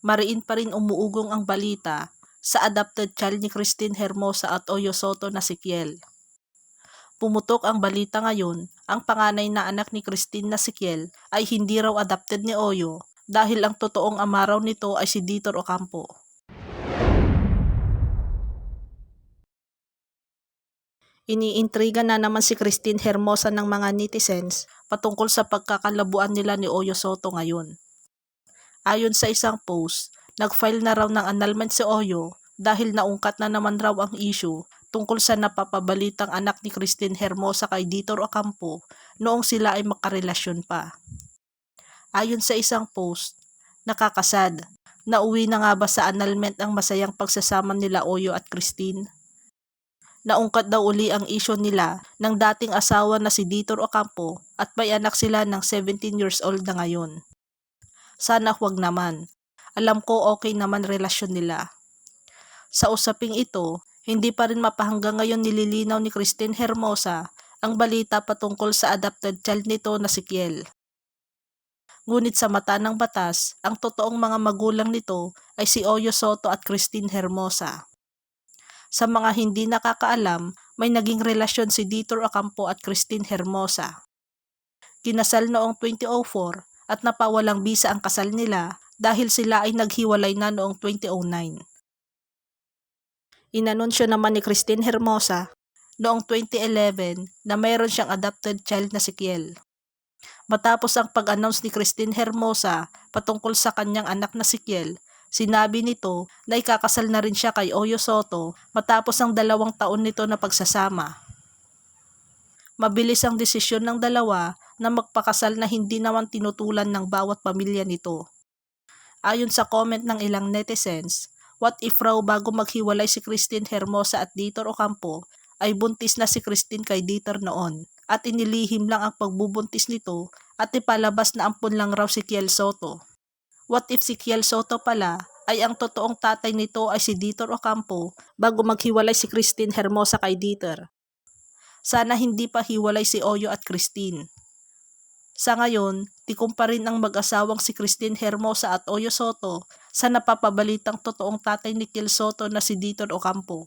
mariin pa rin umuugong ang balita sa adopted child ni Christine Hermosa at Oyo Soto na si Kiel. Pumutok ang balita ngayon, ang panganay na anak ni Christine na si Kiel ay hindi raw adopted ni Oyo dahil ang totoong ama raw nito ay si Ditor Ocampo. Iniintriga na naman si Christine Hermosa ng mga netizens patungkol sa pagkakalabuan nila ni Oyo Soto ngayon. Ayon sa isang post, nag-file na raw ng annulment si Oyo dahil naungkat na naman raw ang issue tungkol sa napapabalitang anak ni Christine Hermosa kay Ditor Ocampo noong sila ay makarelasyon pa. Ayon sa isang post, nakakasad, nauwi na nga ba sa annulment ang masayang pagsasama nila Oyo at Christine? Naungkat daw uli ang issue nila ng dating asawa na si Ditor Ocampo at may anak sila ng 17 years old na ngayon. Sana huwag naman. Alam ko okay naman relasyon nila. Sa usaping ito, hindi pa rin mapahanggang ngayon nililinaw ni Christine Hermosa ang balita patungkol sa adopted child nito na si Kiel. Ngunit sa mata ng batas, ang totoong mga magulang nito ay si Oyo Soto at Christine Hermosa. Sa mga hindi nakakaalam, may naging relasyon si Ditor Ocampo at Christine Hermosa. Kinasal noong 2004 at napawalang bisa ang kasal nila dahil sila ay naghiwalay na noong 2009. Inanunsyo naman ni Christine Hermosa noong 2011 na mayroon siyang adopted child na si Kiel. Matapos ang pag-announce ni Christine Hermosa patungkol sa kanyang anak na si Kiel, sinabi nito na ikakasal na rin siya kay Oyo Soto matapos ang dalawang taon nito na pagsasama. Mabilis ang desisyon ng dalawa na magpakasal na hindi naman tinutulan ng bawat pamilya nito. Ayon sa comment ng ilang netizens, what if raw bago maghiwalay si Christine Hermosa at Ditor Ocampo ay buntis na si Christine kay Ditor noon at inilihim lang ang pagbubuntis nito at ipalabas na ampun lang raw si Kiel Soto. What if si Kiel Soto pala ay ang totoong tatay nito ay si Ditor Ocampo bago maghiwalay si Christine Hermosa kay Ditor? Sana hindi pa hiwalay si Oyo at Christine. Sa ngayon, tikom pa rin ang mag-asawang si Christine Hermosa at Oyo Soto sa napapabalitang totoong tatay ni Kiel Soto na si Ditor Ocampo.